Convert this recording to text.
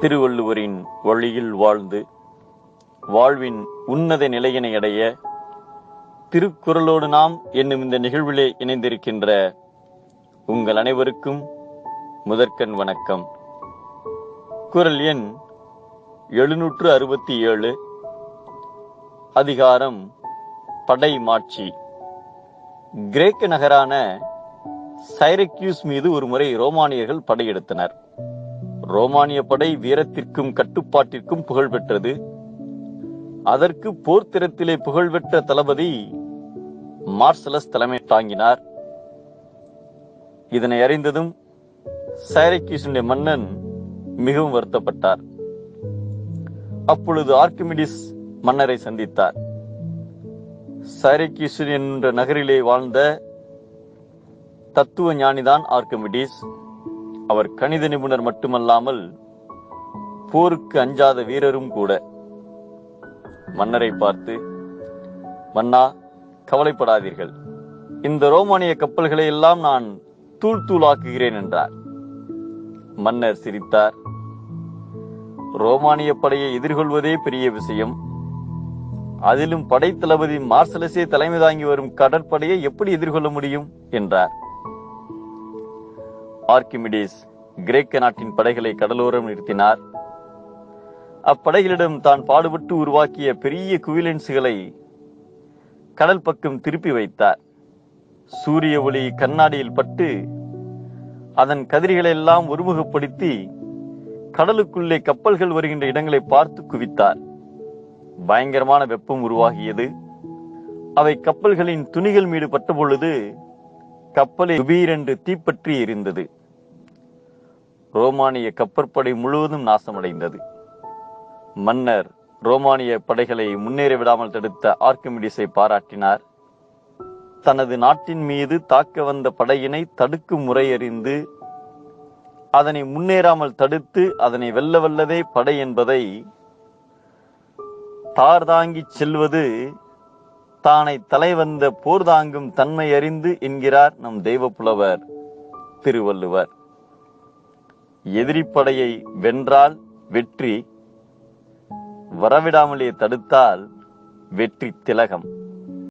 திருவள்ளுவரின் வழியில் வாழ்ந்து வாழ்வின் உன்னத நிலையினை அடைய திருக்குறளோடு நாம் என்னும் இந்த நிகழ்விலே இணைந்திருக்கின்ற உங்கள் அனைவருக்கும் முதற்கண் வணக்கம். குரல் எண் எழுநூற்று அறுபத்தி ஏழு அதிகாரம் படை மாட்சி. கிரேக்க நகரான சைரக்யூஸ் மீது ஒருமுறை ரோமானியர்கள் படையெடுத்தனர். ரோமானிய படை வீரத்திற்கும் கட்டுப்பாட்டிற்கும் புகழ் பெற்றது. அதற்கு போர்த்திறத்திலே புகழ்பெற்ற தளபதி மார்சலஸ் தலைமை தாங்கினார். இதனை அறிந்ததும் சைரக்யூஸுடைய மன்னன் மிகவும் வருத்தப்பட்டார். அப்பொழுது ஆர்கிமிடிஸ் மன்னரை சந்தித்தார். சைரக்யூசு என்ற நகரிலே வாழ்ந்த தத்துவ ஞானிதான் ஆர்கிமிடிஸ் அவர் கணித நிபுணர் மட்டுமல்லாமல் போருக்கு அஞ்சாத வீரரும் கூட. மன்னரை பார்த்து மன்னா கவலைப்படாதீர்கள். இந்த ரோமானிய கப்பல்களை எல்லாம் நான் தூள் தூளாக்குகிறேன் என்றார். மன்னர் சிரித்தார். ரோமானிய படையை எதிர்கொள்வதே பெரிய விஷயம். அதிலும் படை தளபதி மார்சலஸே தலைமை தாங்கி வரும் கடற்படையை எப்படி எதிர்கொள்ள முடியும்? என்றார். ஆர்கிமிடிஸ் கிரேக்க நாட்டின் படைகளை கடலோரம் நிறுத்தினார். அப்படைகளிடம் தான் பாடுபட்டு உருவாக்கிய பெரிய குவிலென்ஸுகளை கடல் பக்கம் திருப்பி வைத்தார். சூரிய ஒளி கண்ணாடியில் பட்டு அதன் கதிர்களை எல்லாம் ஒருமுகப்படுத்தி கடலுக்குள்ளே கப்பல்கள் வருகின்ற இடங்களை பார்த்து குவித்தார். பயங்கரமான வெப்பம் உருவாகியது. அவை கப்பல்களின் துணிகள் மீது பட்ட பொழுது கப்பலை திடீரென்று தீப்பற்றி எரிந்தது. ரோமானிய கப்பற்படை முழுவதும் நாசமடைந்தது. மன்னர் ரோமானிய படைகளை முன்னேற விடாமல் தடுத்த ஆர்கிமிடிஸை பாராட்டினார். தனது நாட்டின் மீது தாக்க வந்த படையினை தடுக்கும் முறையறிந்து அதனை முன்னேறாமல் தடுத்து அதனை வெல்ல வல்லதே படை என்பதை தார் தாங்கிச் செல்வது தானை தலைவந்த போர் தாங்கும் தன்மை அறிந்து என்கிறார் நம் தெய்வ புலவர் திருவள்ளுவர். எதிரிப்படையை வென்றால் வெற்றி வரவிடாமலே தடுத்தால் வெற்றி திலகம்.